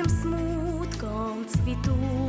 Великим смутком цвітуть.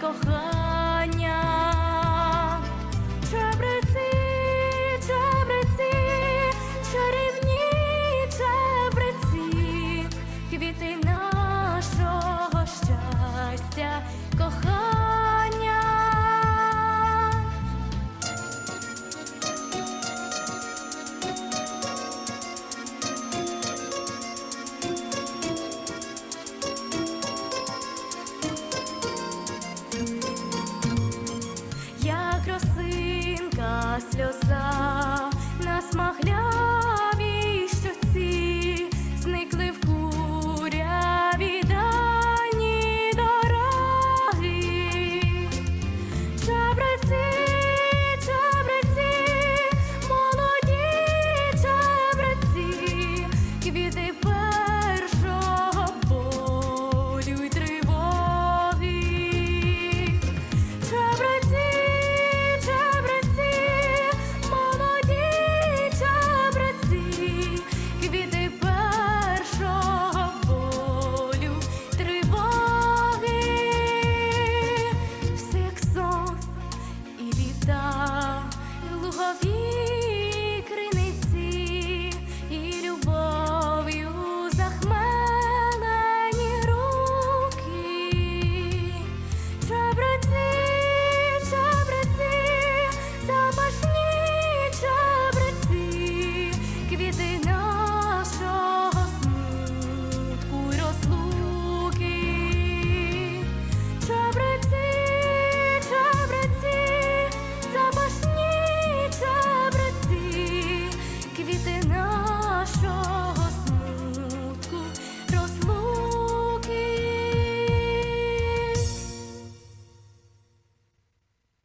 Кохання. чебриці, чебриці, чарівні чебриці. квіти сльоза.